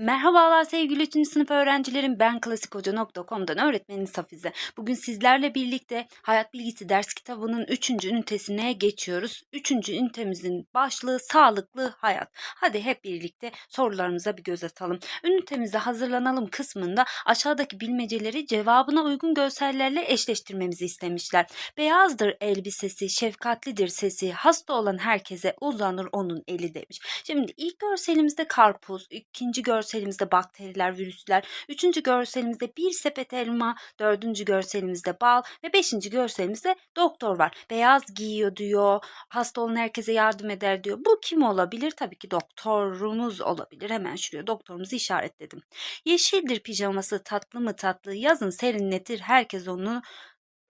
Merhabalar sevgili 3. sınıf öğrencilerim. Ben klasikhoca.com'dan öğretmeniniz Hafize. Bugün sizlerle birlikte Hayat Bilgisi ders kitabının 3. ünitesine geçiyoruz. 3. ünitemizin başlığı sağlıklı hayat. Hadi hep birlikte sorularımıza bir göz atalım. Ünitemize hazırlanalım kısmında aşağıdaki bilmeceleri cevabına uygun görsellerle eşleştirmemizi istemişler. Beyazdır elbisesi, şefkatlidir sesi, hasta olan herkese uzanır onun eli demiş. Şimdi ilk görselimizde karpuz, ikinci görselimizde bakteriler, virüsler, üçüncü görselimizde bir sepet elma, dördüncü görselimizde bal ve beşinci görselimizde doktor var. Beyaz giyiyor diyor, hasta olan herkese yardım eder diyor. Bu kim olabilir? Tabii ki doktorumuz olabilir. Hemen şuraya doktorumuzu işaretledim. Yeşildir pijaması tatlı mı tatlı, yazın serinletir herkes onu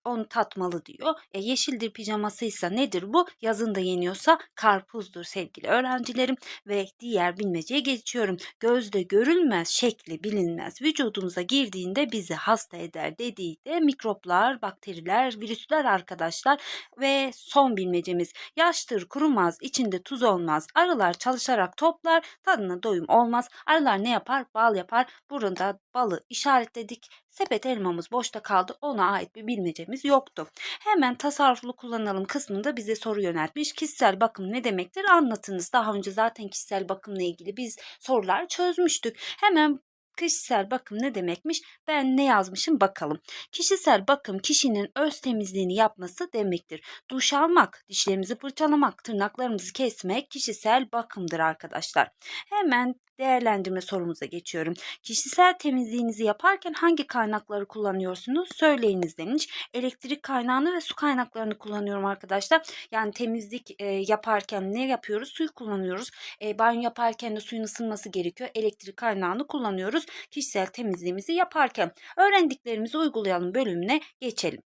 onu tatmalı diyor. E, yeşildir pijamasıysa nedir bu? Yazın da yeniyorsa karpuzdur sevgili öğrencilerim. Ve diğer bilmeceye geçiyorum. Gözde görülmez, şekli bilinmez. Vücudumuza girdiğinde bizi hasta eder dediği de mikroplar, bakteriler, virüsler arkadaşlar. Ve son bilmecemiz. Yaştır kurumaz, içinde tuz olmaz. Arılar çalışarak toplar, tadına doyum olmaz. Arılar ne yapar? Bal yapar. Burada balı işaretledik. Sepet elmamız boşta kaldı. Ona ait bir bilmecemiz yoktu. Hemen tasarruflu kullanalım kısmında bize soru yöneltmiş. Kişisel bakım ne demektir? Anlatınız. Daha önce zaten kişisel bakımla ilgili biz sorular çözmüştük. Hemen kişisel bakım ne demekmiş? Ben ne yazmışım bakalım. Kişisel bakım kişinin öz temizliğini yapması demektir. Duş almak, dişlerimizi fırçalamak, tırnaklarımızı kesmek kişisel bakımdır arkadaşlar. Hemen değerlendirme sorumuza geçiyorum. Kişisel temizliğinizi yaparken hangi kaynakları kullanıyorsunuz? Söyleyiniz demiş. Elektrik kaynağını ve su kaynaklarını kullanıyorum arkadaşlar. Yani temizlik e, yaparken ne yapıyoruz? Suyu kullanıyoruz. E, banyo yaparken de suyun ısınması gerekiyor. Elektrik kaynağını kullanıyoruz. Kişisel temizliğimizi yaparken öğrendiklerimizi uygulayalım bölümüne geçelim.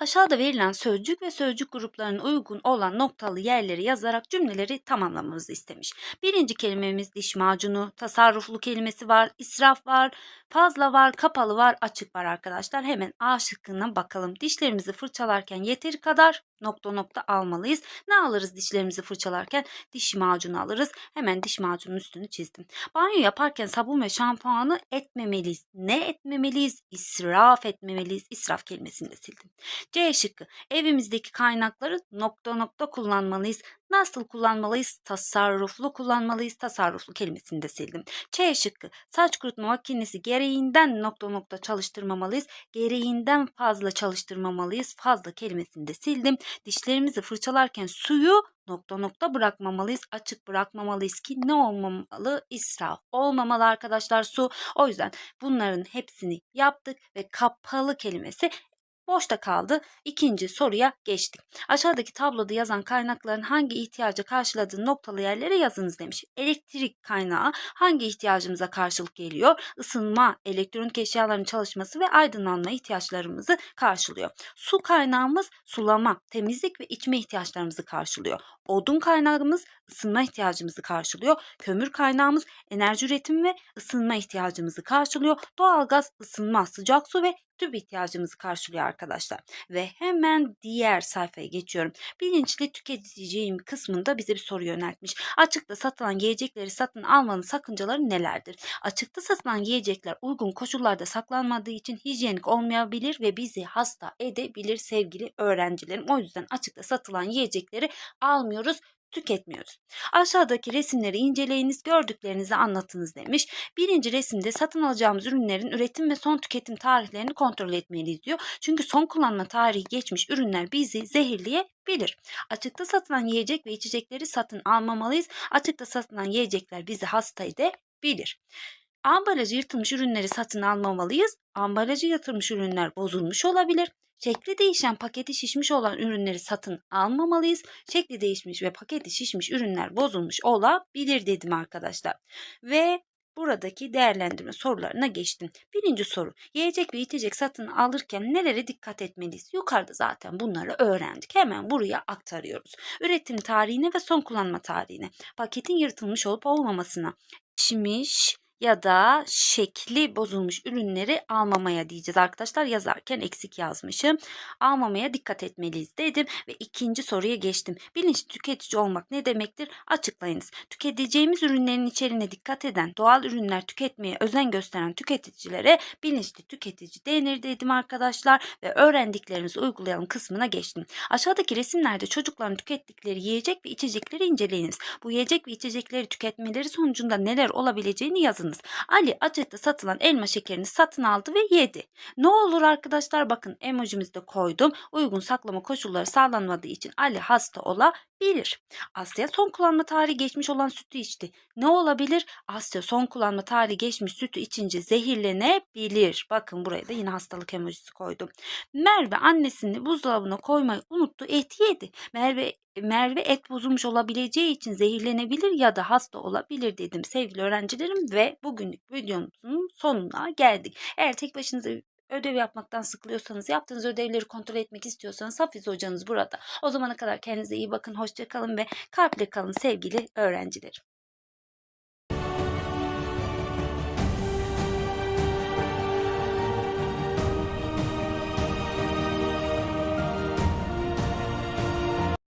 Aşağıda verilen sözcük ve sözcük gruplarının uygun olan noktalı yerleri yazarak cümleleri tamamlamamızı istemiş. Birinci kelimemiz diş macunu, tasarruflu kelimesi var, israf var, fazla var, kapalı var, açık var arkadaşlar. Hemen A şıkkına bakalım. Dişlerimizi fırçalarken yeteri kadar nokta nokta almalıyız. Ne alırız dişlerimizi fırçalarken? Diş macunu alırız. Hemen diş macunun üstünü çizdim. Banyo yaparken sabun ve şampuanı etmemeliyiz. Ne etmemeliyiz? İsraf etmemeliyiz. İsraf kelimesini de sildim. C şıkkı. Evimizdeki kaynakları nokta nokta kullanmalıyız. Nasıl kullanmalıyız? Tasarruflu kullanmalıyız. Tasarruflu kelimesini de sildim. Ç şıkkı. Saç kurutma makinesi gereğinden nokta nokta çalıştırmamalıyız. Gereğinden fazla çalıştırmamalıyız. Fazla kelimesini de sildim. Dişlerimizi fırçalarken suyu nokta nokta bırakmamalıyız. Açık bırakmamalıyız ki ne olmamalı? İsraf olmamalı arkadaşlar su. O yüzden bunların hepsini yaptık ve kapalı kelimesi boşta kaldı. İkinci soruya geçtik. Aşağıdaki tabloda yazan kaynakların hangi ihtiyacı karşıladığı noktalı yerlere yazınız demiş. Elektrik kaynağı hangi ihtiyacımıza karşılık geliyor? Isınma, elektronik eşyaların çalışması ve aydınlanma ihtiyaçlarımızı karşılıyor. Su kaynağımız sulama, temizlik ve içme ihtiyaçlarımızı karşılıyor. Odun kaynağımız ısınma ihtiyacımızı karşılıyor. Kömür kaynağımız enerji üretimi ve ısınma ihtiyacımızı karşılıyor. Doğalgaz ısınma, sıcak su ve tüp ihtiyacımızı karşılıyor arkadaşlar. Ve hemen diğer sayfaya geçiyorum. Bilinçli tüketiciyim kısmında bize bir soru yöneltmiş. Açıkta satılan yiyecekleri satın almanın sakıncaları nelerdir? Açıkta satılan yiyecekler uygun koşullarda saklanmadığı için hijyenik olmayabilir ve bizi hasta edebilir sevgili öğrencilerim. O yüzden açıkta satılan yiyecekleri almıyoruz tüketmiyoruz. Aşağıdaki resimleri inceleyiniz, gördüklerinizi anlatınız demiş. Birinci resimde satın alacağımız ürünlerin üretim ve son tüketim tarihlerini kontrol etmeliyiz diyor. Çünkü son kullanma tarihi geçmiş ürünler bizi zehirleyebilir. Açıkta satılan yiyecek ve içecekleri satın almamalıyız. Açıkta satılan yiyecekler bizi hasta edebilir. Ambalajı yırtılmış ürünleri satın almamalıyız. Ambalajı yırtılmış ürünler bozulmuş olabilir. Şekli değişen paketi şişmiş olan ürünleri satın almamalıyız. Şekli değişmiş ve paketi şişmiş ürünler bozulmuş olabilir dedim arkadaşlar. Ve buradaki değerlendirme sorularına geçtim. Birinci soru. Yiyecek ve içecek satın alırken nelere dikkat etmeliyiz? Yukarıda zaten bunları öğrendik. Hemen buraya aktarıyoruz. Üretim tarihine ve son kullanma tarihine. Paketin yırtılmış olup olmamasına. Şişmiş, ya da şekli bozulmuş ürünleri almamaya diyeceğiz arkadaşlar. Yazarken eksik yazmışım. Almamaya dikkat etmeliyiz dedim ve ikinci soruya geçtim. Bilinçli tüketici olmak ne demektir? Açıklayınız. Tüketeceğimiz ürünlerin içeriğine dikkat eden, doğal ürünler tüketmeye özen gösteren tüketicilere bilinçli tüketici denir dedim arkadaşlar ve öğrendiklerimizi uygulayalım kısmına geçtim. Aşağıdaki resimlerde çocukların tükettikleri yiyecek ve içecekleri inceleyiniz. Bu yiyecek ve içecekleri tüketmeleri sonucunda neler olabileceğini yazınız. Ali Acet'te satılan elma şekerini satın aldı ve yedi. Ne olur arkadaşlar bakın emojimizi de koydum. Uygun saklama koşulları sağlanmadığı için Ali hasta olabilir. Asya son kullanma tarihi geçmiş olan sütü içti. Ne olabilir? Asya son kullanma tarihi geçmiş sütü içince zehirlenebilir. Bakın buraya da yine hastalık emojisi koydum. Merve annesini buzdolabına koymayı unuttu. Et yedi. Merve Merve et bozulmuş olabileceği için zehirlenebilir ya da hasta olabilir dedim sevgili öğrencilerim ve bugünlük videomuzun sonuna geldik. Eğer tek başınıza ödev yapmaktan sıkılıyorsanız, yaptığınız ödevleri kontrol etmek istiyorsanız Hafize hocanız burada. O zamana kadar kendinize iyi bakın, hoşça kalın ve kalple kalın sevgili öğrencilerim.